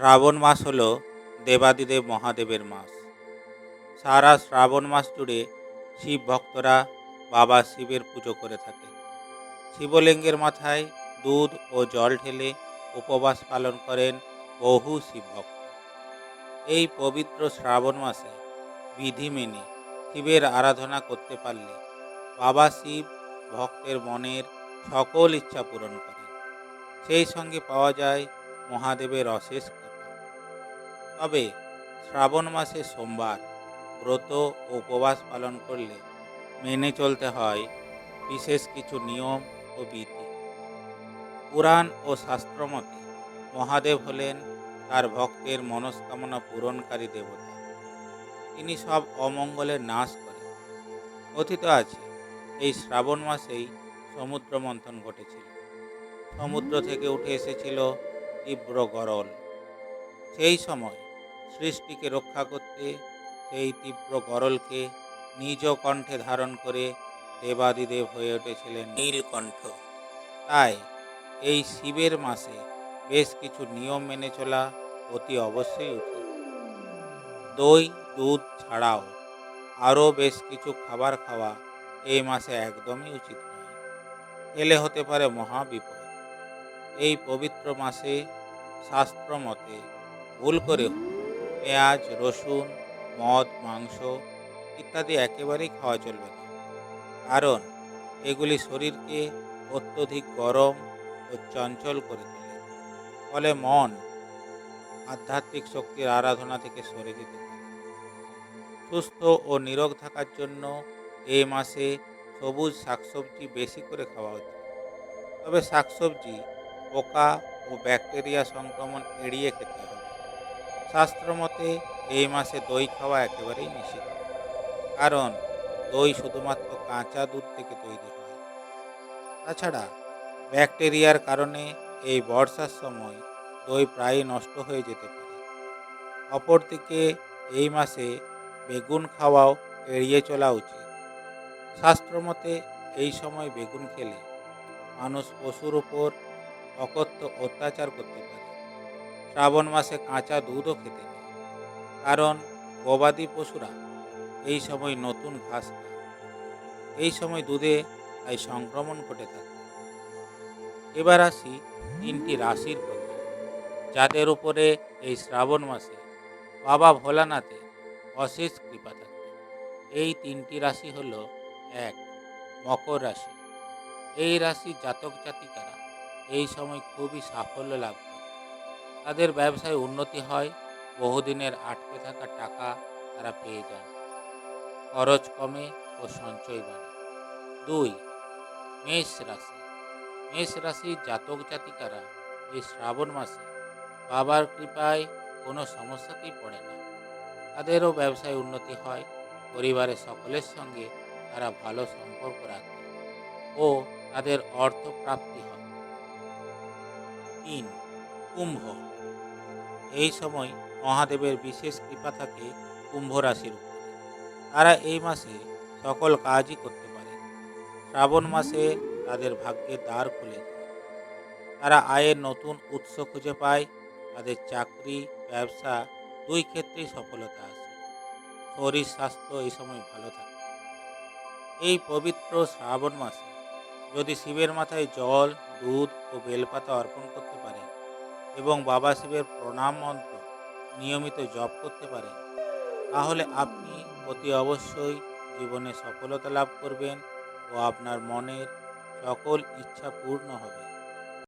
শ্রাবণ মাস হল দেবাদিদেব মহাদেবের মাস। সারা শ্রাবণ মাস জুড়ে শিব ভক্তরা বাবা শিবের পুজো করে থাকে শিবলিঙ্গের মাথায় দুধ ও জল ঢেলে উপবাস পালন করেন বহু শিব ভক্ত। এই পবিত্র শ্রাবণ মাসে বিধি মেনে শিবের আরাধনা করতে পারলে বাবা শিব ভক্তের মনের সকল ইচ্ছা পূরণ করেন। সেই সঙ্গে পাওয়া যায় মহাদেবের অশেষ তবে শ্রাবণ মাসে সোমবার ব্রত ও উপবাস পালন করলে মেনে চলতে হয় বিশেষ কিছু নিয়ম ও বিধি। পুরাণ ও শাস্ত্রমতে মহাদেব হলেন তার ভক্তের মনস্কামনা পূরণকারী দেবতা। তিনি সব অমঙ্গলের নাশ করেন। কথিত আছে, এই শ্রাবণ মাসেই সমুদ্র মন্থন ঘটেছিল। সমুদ্র থেকে উঠে এসেছিল তীব্র গরল। সেই সময় সৃষ্টিকে রক্ষা করতে সেই তীব্র গরলকে নিজ কণ্ঠে ধারণ করে দেবাদিদেব হয়ে উঠেছিলেন নীলকণ্ঠ তাই এই শিবের মাসে বেশ কিছু নিয়ম মেনে চলা অতি অবশ্যই উচিত। দই, দুধ ছাড়াও আরও বেশ কিছু খাবার খাওয়া এই মাসে একদমই উচিত নয়। এলে হতে পারে মহা এই পবিত্র মাসে শাস্ত্র মতে ভুল করেও পেঁয়াজ, রসুন, মদ, মাংস ইত্যাদি একেবারেই খাওয়া চলবে না। কারণ এগুলি শরীরকে অত্যধিক গরম ও চঞ্চল করে তোলে। ফলে মন আধ্যাত্মিক শক্তির আরাধনা থেকে সরে যেতে পারে। সুস্থ ও নিরোগ থাকার জন্য এই মাসে সবুজ শাকসবজি বেশি করে খাওয়া উচিত। তবে শাকসবজি পোকা ও ব্যাকটেরিয়া সংক্রমণ এড়িয়ে খেতে হবে। শাস্ত্রমতে এই মাসে দই খাওয়া একেবারেই নিষিদ্ধ। কারণ দই শুধুমাত্র কাঁচা দুধ থেকে তৈরি হয়। তাছাড়া ব্যাকটেরিয়ার কারণে এই বর্ষার সময় দই প্রায় নষ্ট হয়ে যেতে পারে। অপরদিকে এই মাসে বেগুন খাওয়াও এড়িয়ে চলা উচিত। শাস্ত্রমতে এই সময় বেগুন খেলে মানুষ পশুর উপর অকথ্য অত্যাচার করতে পারে। শ্রাবণ মাসে কাঁচা দুধও খেতে নেই। কারণ গবাদি পশুরা এই সময় নতুন ঘাস খায়। এই সময় দুধে তাই সংক্রমণ ঘটে থাকে। এবার আসি তিনটি রাশির কথা। যাদের উপরে এই শ্রাবণ মাসে বাবা ভোলানাথে অশেষ কৃপা থাকে। এই তিনটি রাশি হল এক, মকর রাশি। এই রাশির জাতক জাতিকারা এই সময় খুবই সাফল্য লাভ তাদের ব্যবসায় উন্নতি হয়, বহুদিনের আটকে থাকা টাকা তারা পেয়ে যান খরচ কমে ও সঞ্চয় বাড়ে। দুই, মেষ রাশি। মেষ রাশির জাতক জাতিকারা এই শ্রাবণ মাসে বাবার কৃপায় কোনো সমস্যাতেই পড়ে না। তাদেরও ব্যবসায় উন্নতি হয়, পরিবারের সকলের সঙ্গে তারা ভালো সম্পর্ক রাখে ও তাদের অর্থ প্রাপ্তি হয়। তিন, কুম্ভ। এই সময় মহাদেবের বিশেষ কৃপা থাকে কুম্ভ রাশির উপরে। তারা এই মাসে সকল কাজই করতে পারে। শ্রাবণ মাসে তাদের ভাগ্যের দ্বার খুলে তারা আয়ের নতুন উৎস খুঁজে পায়। তাদের চাকরি, ব্যবসা দুই ক্ষেত্রেই সফলতা আসে। শরীর, স্বাস্থ্য এই সময় ভালো থাকে। এই পবিত্র শ্রাবণ মাসে যদি শিবের মাথায় জল, দুধ ও বেলপাতা অর্পণ করতে পারেন এবং বাবা শিবের প্রণাম মন্ত্র নিয়মিত জপ করতে পারেন। তাহলে আপনি অতি অবশ্যই জীবনে সফলতা লাভ করবেন ও আপনার মনের সকল ইচ্ছা পূর্ণ হবে।